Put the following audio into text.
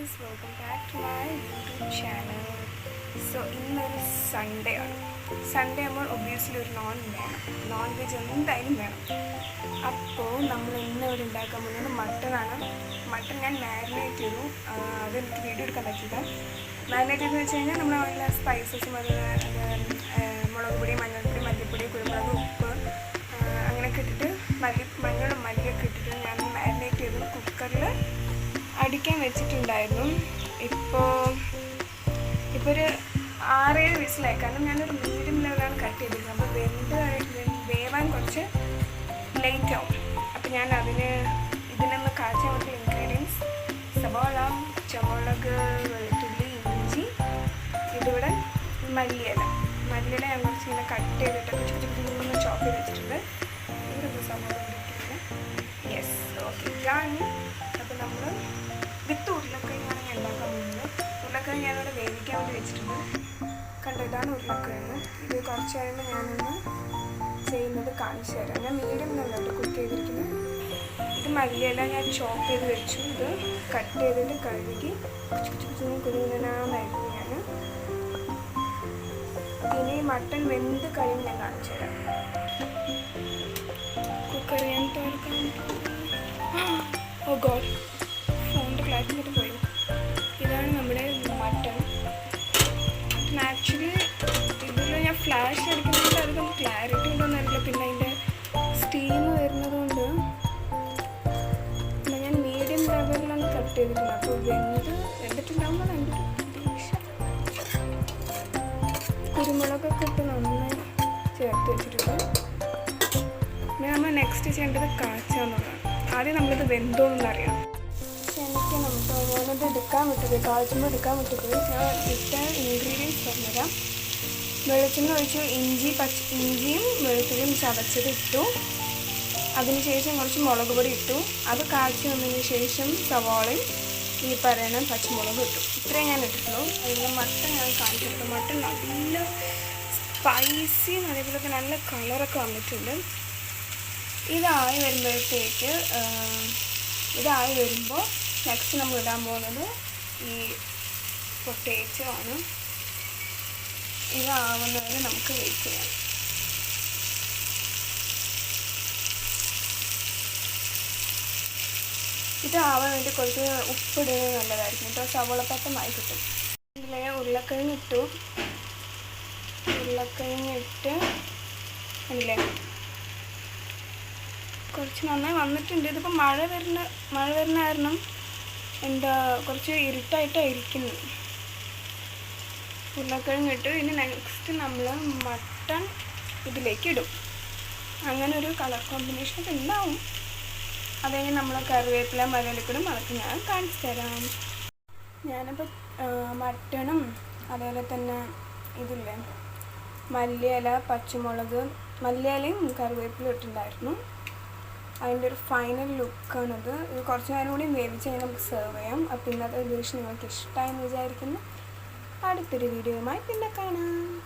Guys welcome back to my YouTube channel so ഇന്നൊരു Sunday ആണ്. Sunday ആകുമ്പോൾ obviously ഒരു നോൺ വേണം നോൺ വെജ് എന്തായാലും വേണം. അപ്പോൾ നമ്മൾ ഇന്ന് ഇവിടെ ഉണ്ടാക്കാൻ പോകുന്നത് മട്ടനാണ് മട്ടൺ ഞാൻ മാരിനേറ്റ് ചെയ്തു. അത് എനിക്ക് വീഡിയോ എടുക്കാൻ പറ്റില്ല മാരിനേറ്റ് ചെയ്തെന്ന് വെച്ച് കഴിഞ്ഞാൽ നമ്മൾ നല്ല സ്പൈസസും അത് മുളക് പൊടി മഞ്ഞൾപ്പൊടി മല്ലിപ്പൊടി കുരുമുളക് ഉപ്പ് അങ്ങനെയൊക്കെ ഇട്ടിട്ട് മല്ലി മഞ്ഞളും മല്ലിയൊക്കെ വെച്ചിട്ടുണ്ടായിരുന്നു. ഇപ്പോൾ ഇപ്പോൾ ഒരു ആറേഴ് വിസിലായി കാരണം ഞാനൊരു മീഡിയം ലെവലാണ് കട്ട് ചെയ്തിരുന്നത് അപ്പോൾ വെന്ത് വേവാൻ കുറച്ച് ലേറ്റ് ആവും. അപ്പോൾ ഞാൻ അതിന് ഇതിനൊന്ന് കാച്ചാൻ പറ്റിയ ഇൻഗ്രീഡിയൻസ് സവാള ചുമളക് വെളുത്തുള്ളി ഇഞ്ചി ഇതിവിടെ മല്ലിയില. മല്ലിയില ഞാൻ കുറച്ച് ഇങ്ങനെ കട്ട് ചെയ്തിട്ട് ചുറ്റും കുച്ചു ചോപ്പ് ചെയ്ത് വെച്ചിട്ടുണ്ട്. ഉരുളക്കിഴങ്ങ് ഞാനിവിടെ വേവിക്കാൻ വേണ്ടി വെച്ചിട്ടുണ്ട്. കണ്ടോ ഇതാണ് ഉരുളക്കിഴങ്ങ്. ഇത് കുറച്ച് കഴിയുമ്പോൾ ഞാനൊന്ന് ചെയ്യുന്നത് കാണിച്ചു തരാം. ഞാൻ മീഡിയം നന്നായിട്ട് കുക്ക് ചെയ്തിരിക്കുന്നത്. ഇത് മല്ലിയെല്ലാം ഞാൻ ചോപ്പ് ചെയ്ത് വെച്ചു. ഇത് കട്ട് ചെയ്തിട്ട് കഴുകി കുരുങ്ങനാന്നായിരുന്നു ഞാൻ ഇനി മട്ടൺ വെന്ത് കഴിയുമ്പോൾ ഞാൻ കാണിച്ചു തരാം. കുക്കർ ഞാൻ ഓ ഗോഡ് ക്ലാരിറ്റി ഉണ്ടോയെന്ന് അറിയില്ല. പിന്നെ അതിന്റെ സ്റ്റീം വരുന്നത് കൊണ്ട് പിന്നെ ഞാൻ മീഡിയം ലെവലിലാണ് കട്ട് ചെയ്തിട്ടുള്ളത് അപ്പോൾ വെന്ത് വെന്തിട്ടുണ്ടാകുമ്പോൾ എന്റെ പ്രതീക്ഷ കുരുമുളകൊക്കെ ഇട്ട് നന്നായി ചേർത്ത് വെച്ചിട്ടുണ്ട്. പിന്നെ നമ്മൾ നെക്സ്റ്റ് ചെയ്യേണ്ടത് കാച്ചാന്നുള്ളതാണ്. ആദ്യം നമ്മളിത് വെന്തോ അറിയാം എനിക്ക് നമുക്ക് ഞാനത് എടുക്കാൻ വിട്ടത് കാച്ചുമ്പോൾ എടുക്കാൻ വിട്ടത്. ഞാൻ ഇട്ട ഇൻഗ്രീഡിയൻസ് പറഞ്ഞുതരാം വെളിച്ചെണ്ണ ഒഴിച്ചു ഇഞ്ചി പച്ച ഇഞ്ചിയും വെളുത്തുള്ളിയും ചതച്ചത് ഇട്ടു. അതിനുശേഷം കുറച്ച് മുളക് പൊടി ഇട്ടു. അത് കാച്ചി വന്നതിന് ശേഷം സവാളയും ഈ പറയുന്ന പച്ചമുളകും ഇട്ടു. ഇത്രയും ഞാൻ ഇട്ടിട്ടുള്ളൂ. അതിൽ മട്ടൻ ഞാൻ കാണിച്ചിട്ടു മട്ടൻ നല്ല സ്പൈസിയും അതേപോലെ നല്ല കളറൊക്കെ വന്നിട്ടുണ്ട്. ഇതായി വരുമ്പോഴത്തേക്ക് ഇതായി വരുമ്പോൾ നെക്സ്റ്റ് നമ്മൾ ഇടാൻ പോകുന്നത് ഈ പൊട്ടേറ്റോ ആണ്. ഇതാവുന്നവരെ നമുക്ക് വെയിറ്റ് ചെയ്യാം. ഇതാവാൻ വേണ്ടി കുറച്ച് ഉപ്പിടുന്നത് നല്ലതായിരിക്കും. കേട്ടോ സവോളപ്പത്തമായി കിട്ടും. ഇതിലെ ഉരുളക്കിഴങ്ങ് ഇട്ടു. ഉരുളക്കിഴങ്ങ് ഇട്ട് അല്ലേ കുറച്ച് നന്നായി വന്നിട്ടുണ്ട്. ഇതിപ്പോൾ മഴ വരുന്ന മഴ വരുന്ന കാരണം എന്താ കുറച്ച് ഇരുട്ടായിട്ടാണ് ഇരിക്കുന്നത് ഉരുളക്കിഴങ്ങ് ഇട്ട് ഇനി നെക്സ്റ്റ് നമ്മൾ മട്ടൺ ഇതിലേക്ക് ഇടും അങ്ങനെ ഒരു കളർ കോമ്പിനേഷൻ ഉണ്ടാവും അത് കഴിഞ്ഞ് നമ്മൾ കറിവേപ്പില മലയിലിക്കിടും അതൊക്കെ ഞാൻ കാണിച്ചു തരാം. ഞാനിപ്പോൾ മട്ടണും അതേപോലെ തന്നെ ഇതില്ലേ മല്ലിയില പച്ചമുളക് മല്ലിയിലയും കറിവേപ്പിലയും ഇട്ടിട്ടുണ്ടായിരുന്നു. അതിന്റെ ഒരു ഫൈനൽ ലുക്കാണിത് ഇത് കുറച്ച് നേരം കൂടി വേവിച്ച് കഴിഞ്ഞാൽ നമുക്ക് സെർവ് ചെയ്യാം. അപ്പോൾ ഇന്നത്തെ ഡിഷ് നിങ്ങൾക്ക് ഇഷ്ടമായെന്ന് വിചാരിക്കുന്നു. അടുത്തൊരു വീഡിയോയുമായി പിന്നെ കാണാം.